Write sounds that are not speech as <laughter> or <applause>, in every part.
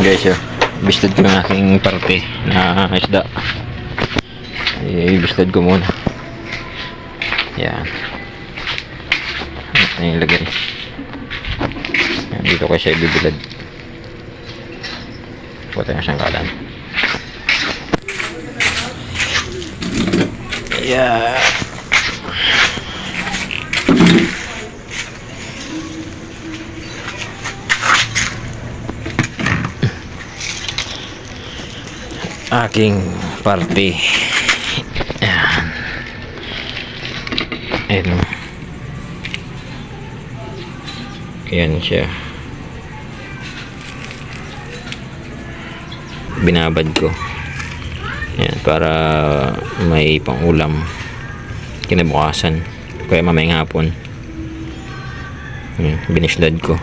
guys oh. Bistad ko yung aking parte na isda. I-bistad ko muna. Yan. Ito yung lagay. Dito ko siya ibibilad. Puta yung sangkalan. Yeah. Aking parte. Ayan. Ayan. Ayan siya. Binabad ko. Ayan, para may pangulam kinabukasan. Kaya mamayang hapon. Ayan, binislad ko.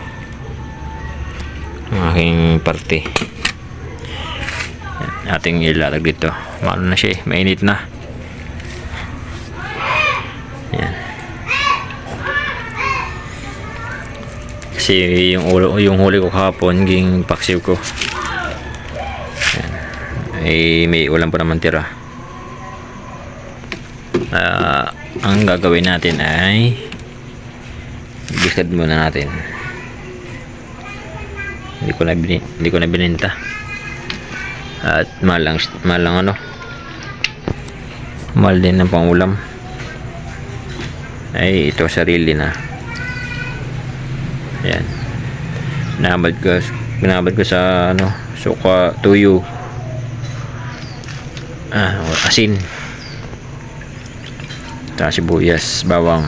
Ang aking parte ating ilalag dito. Malo na siya eh. mainit na. Yan kasi yung, ulo, yung huli ko kahapon ging paksiw ko. Yan. eh may ulam pa naman tira. Ah, ang gagawin natin ay bisad muna natin. Hindi ko na bini, hindi ko na bininta at malang malang ano. Mahal din ng pangulam. Ay ito sarili na. Yan binabad ko binabad ko sa ano suka tuyo. Ah asin. Tapos sibuyas bawang.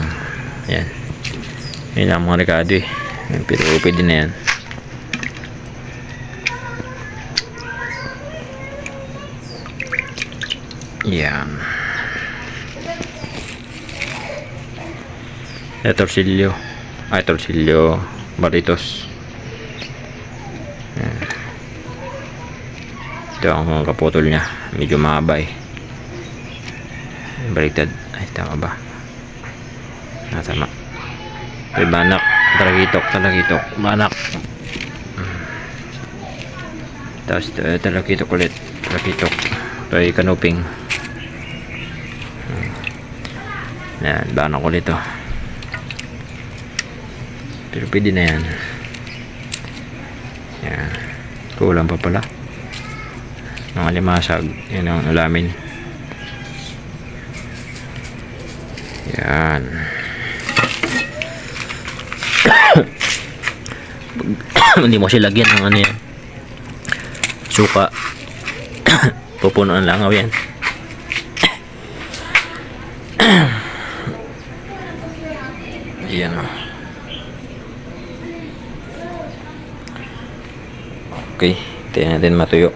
Yan yan ang mga rekado eh. Pero pwede na yan Yan. Eh, torsilyo. Ay, torsilyo. Baritos. Yan. Ito ang kaputol niya. Medyo mahaba eh. Ay, tama ba? Tama. Ito banak. Talagitok, talagitok. Banak. Tapos, uh, talagitok ulit. Talagitok. Ito ay kanuping. Yan, banak ulit to. Pero pwede na yan. Yan. Kulang pa pala. Ng alimasag. Yan ang ulamin. Yan. <coughs> Hindi mo siya lagyan ng ano yan. Suka. <coughs> Pupuno ng langaw yan. Yan o. Okay. Tingnan natin matuyo.